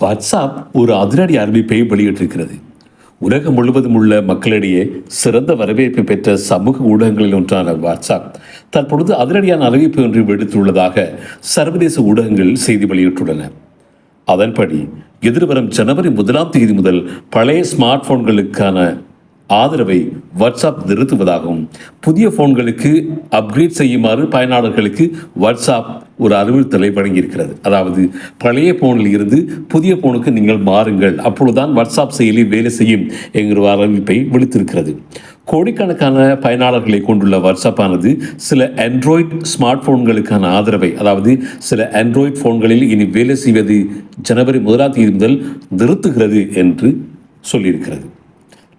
WhatsApp ஒரு அதிரடி அறிவிப்பை வெளியிட்டிருக்கிறது. உலகம் முழுவதும் உள்ள மக்களிடையே சிறந்த வரவேற்பை பெற்ற சமூக ஊடகங்களில் ஒன்றான வாட்ஸ்அப் தற்பொழுது அதிரடியான அறிவிப்பு ஒன்று விடுத்துள்ளதாக சர்வதேச ஊடகங்கள் செய்தி வெளியிட்டுள்ளன. அதன்படி எதிர்வரும் ஜனவரி முதலாம் தேதி முதல் பழைய ஸ்மார்ட் போன்களுக்கான ஆதரவை வாட்ஸ்அப் நிறுத்துவதாகவும் புதிய போன்களுக்கு அப்கிரேட் செய்யுமாறு பயனாளர்களுக்கு வாட்ஸ்அப் ஒரு அறிவுறுத்தலை வழங்கியிருக்கிறது. அதாவது பழைய போனில் இருந்து புதிய போனுக்கு நீங்கள் மாறுங்கள். அப்பொழுதுதான் வாட்ஸ்அப் செயலி வேலை செய்யும் என்கிற ஒரு அறிவிப்பை விடுத்திருக்கிறது. கோடிக்கணக்கான பயனாளர்களை கொண்டுள்ள வாட்ஸ்அப் ஆனது சில ஆண்ட்ராய்ட் ஸ்மார்ட் போன்களுக்கான ஆதரவை அதாவது சில ஆண்ட்ராய்ட் போன்களில் இனி வேலை செய்வது ஜனவரி முதலாம் தேதி முதல் நிறுத்துகிறது என்று சொல்லியிருக்கிறது.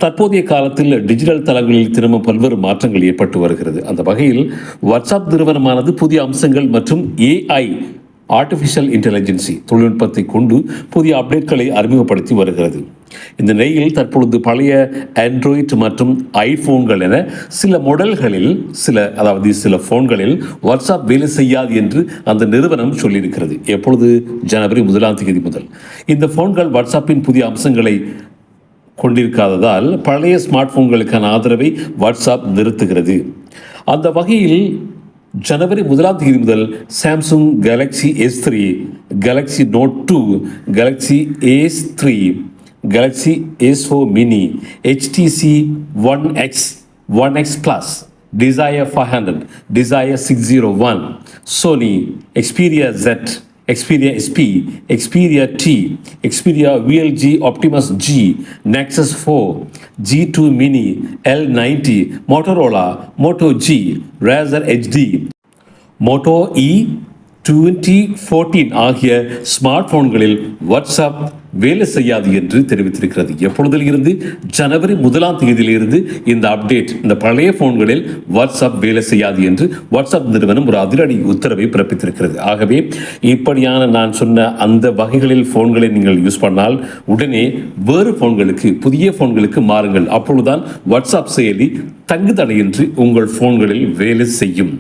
தற்போதைய காலத்தில் டிஜிட்டல் தளங்களில் திரும்ப பல்வேறு மாற்றங்கள் ஏற்பட்டு வருகிறது. அந்த வகையில் வாட்ஸ்அப் நிறுவனமானது புதிய அம்சங்கள் மற்றும் ஏஐ ஆர்டிஃபிஷியல் இன்டெலிஜென்சி தொழில்நுட்பத்தை கொண்டு புதிய அப்டேட்களை அறிமுகப்படுத்தி வருகிறது. இந்த நிலையில் தற்பொழுது பழைய ஆண்ட்ராய்ட் மற்றும் ஐஃபோன்கள் என சில மாடல்களில் சில அதாவது சில ஃபோன்களில் வாட்ஸ்அப் வேலை செய்யாது என்று அந்த நிறுவனம் சொல்லியிருக்கிறது. எப்பொழுது? ஜனவரி முதலாம் தேதி முதல். இந்த ஃபோன்கள் வாட்ஸ்அப்பின் புதிய அம்சங்களை கொண்டிருக்காததால் பழைய ஸ்மார்ட் போன்களுக்கான ஆதரவை வாட்ஸ்அப் நிறுத்துகிறது. அந்த வகையில் ஜனவரி முதலாம் தேதி முதல் Samsung Galaxy S three Galaxy Note two Galaxy Ace three Galaxy S o mini HTC One X One X plus Desire five hundred Desire six zero one Sony Xperia jet Xperia SP, Xperia T, Xperia VLG Optimus G, Nexus 4, G2 Mini, L90, Motorola, Moto G, Razer HD, Moto E twenty fourteen ஆகிய smart போன்களில் WhatsApp வேலை செய்யாது என்று தெரிவித்திருக்கிறது. எப்பொழுதில் இருந்து? ஜனவரி முதலாம் தேதியிலிருந்து இந்த update இந்த பழைய போன்களில் வாட்ஸ்அப் வேலை செய்யாது என்று வாட்ஸ்அப் நிறுவனம் ஒரு அதிரடி உத்தரவை பிறப்பித்திருக்கிறது. ஆகவே இப்படியான நான் சொன்ன அந்த வகைகளில் போன்களை நீங்கள் யூஸ் பண்ணால் உடனே வேறு போன்களுக்கு புதிய போன்களுக்கு மாறுங்கள். அப்பொழுதுதான் வாட்ஸ்அப் செயலி தங்குதடையின்றி உங்கள் போன்களில் வேலை செய்யும்.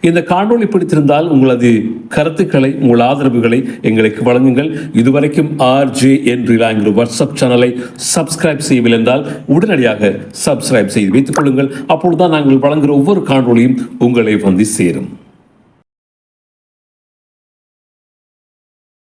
இந்த காணொளி பிடித்திருந்தால் உங்களது கருத்துக்களை உங்கள் ஆதரவுகளை எங்களுக்கு வழங்குங்கள். இதுவரைக்கும் ஆர்ஜே என்று என்கிற வாட்ஸ்அப் சேனலை சப்ஸ்கிரைப் செய்யவில்லை என்றால் உடனடியாக சப்ஸ்கிரைப் செய்து வைத்துக் கொள்ளுங்கள். அப்பொழுதுதான் நாங்கள் வழங்குகிற ஒவ்வொரு காணொளியும் உங்களை வந்து சேரும்.